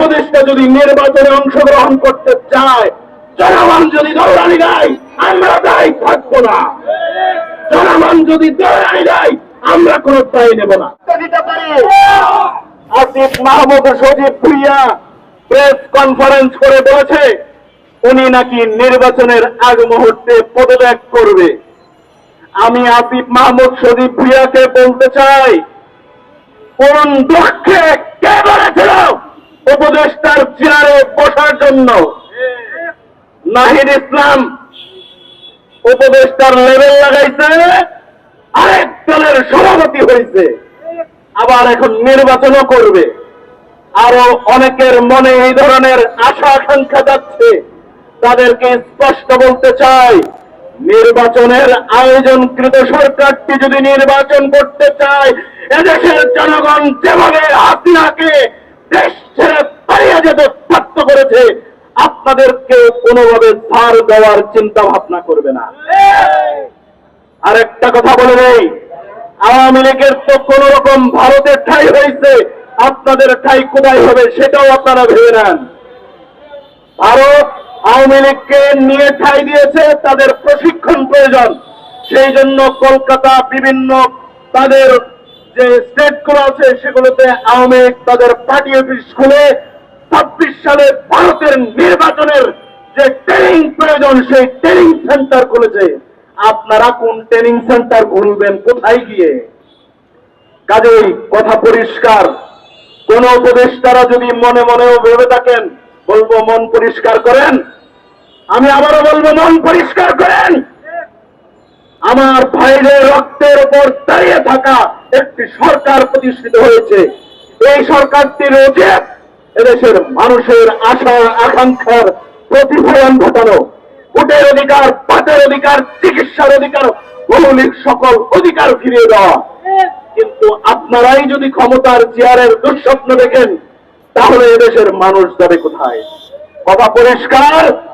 উপদেষ্টা যদি নির্বাচনে অংশগ্রহণ করতে চায়, জনগণ যদি দৌড়ানি দেয়, আমরা দায়ী থাকব না। জনগণ যদি দৌড়ানি দেয়, আমরা কোনো দায়ী নেব না। আসিফ মাহমুদ সজীব ভুইয়া প্রেস কনফারেন্স করে বলেছে, উনি নাকি নির্বাচনের আগ মুহূর্তে পদত্যাগ করবে। আমি আসিফ মাহমুদ সজীব ভুইয়াকে বলতে চাই, কোন দুঃখে কে বলেছিল? উপদেষ্টার চেয়ারে বসার জন্য। নাহিদ ইসলাম উপদেষ্টার লেভেল লাগাইছে, আরেক দলের সভাপতি হয়েছে আবার এখন নির্বাচনও করবে। আরও অনেকের মনে এই ধরনের আশা আকাঙ্ক্ষা যাচ্ছে। তাদেরকে স্পষ্ট বলতে চাই, নির্বাচনের আয়োজনকৃত সরকারটি যদি নির্বাচন করতে চায়, এদেশের জনগণ যেভাবে হাসিনাকে দেশ ছেড়ে পালিয়ে যেতে বাধ্য করেছে, আপনাদেরকে কোনোভাবে ছাড় দেওয়ার চিন্তা ভাবনা করবে না। আরেকটা কথা বলে নেই, আওয়ামী লীগের তো কোন রকম ভারতের ঠাই হয়েছে, আপনাদের ঠাই কোথায় হবে সেটাও আপনারা ভেবে নেন। ভারত আওয়ামী লীগকে নিয়ে ঠাই দিয়েছে, তাদের প্রশিক্ষণ প্রয়োজন। সেই জন্য কলকাতা বিভিন্ন তাদের যে স্টেটগুলো আছে, সেগুলোতে আওয়ামী লীগ তাদের পার্টি অফিস খুলে ছাব্বিশ সালে ভারতের নির্বাচনের যে ট্রেনিং প্রয়োজন, সেই ট্রেনিং সেন্টার খুলেছে। আপনারা কোন ট্রেনিং সেন্টার খুলবেন কোথায় গিয়ে? কাজেই কথা পরিষ্কার। কোন উপদেষ্টারা যদি মনে মনেও ভেবে থাকেন, বলব, মন পরিষ্কার করেন। আমি আবারও বলব, মন পরিষ্কার করেন। আমার ভাইদের রক্তের উপর দাঁড়িয়ে থাকা একটি সরকার প্রতিষ্ঠিত হয়েছে। এই সরকারটির উচিত এদেশের মানুষের আশা, আকাঙ্ক্ষার প্রতিফলন ঘটানো। ভোটের অধিকার পাটের অধিকার, চিকিৎসার অধিকার, মৌলিক সকল অধিকার ফিরিয়ে দেওয়া। কিন্তু আপনারাই যদি ক্ষমতার চেয়ারের দুঃস্বপ্ন দেখেন, তাহলে এদেশের মানুষ যাবে কোথায়? কথা পরিষ্কার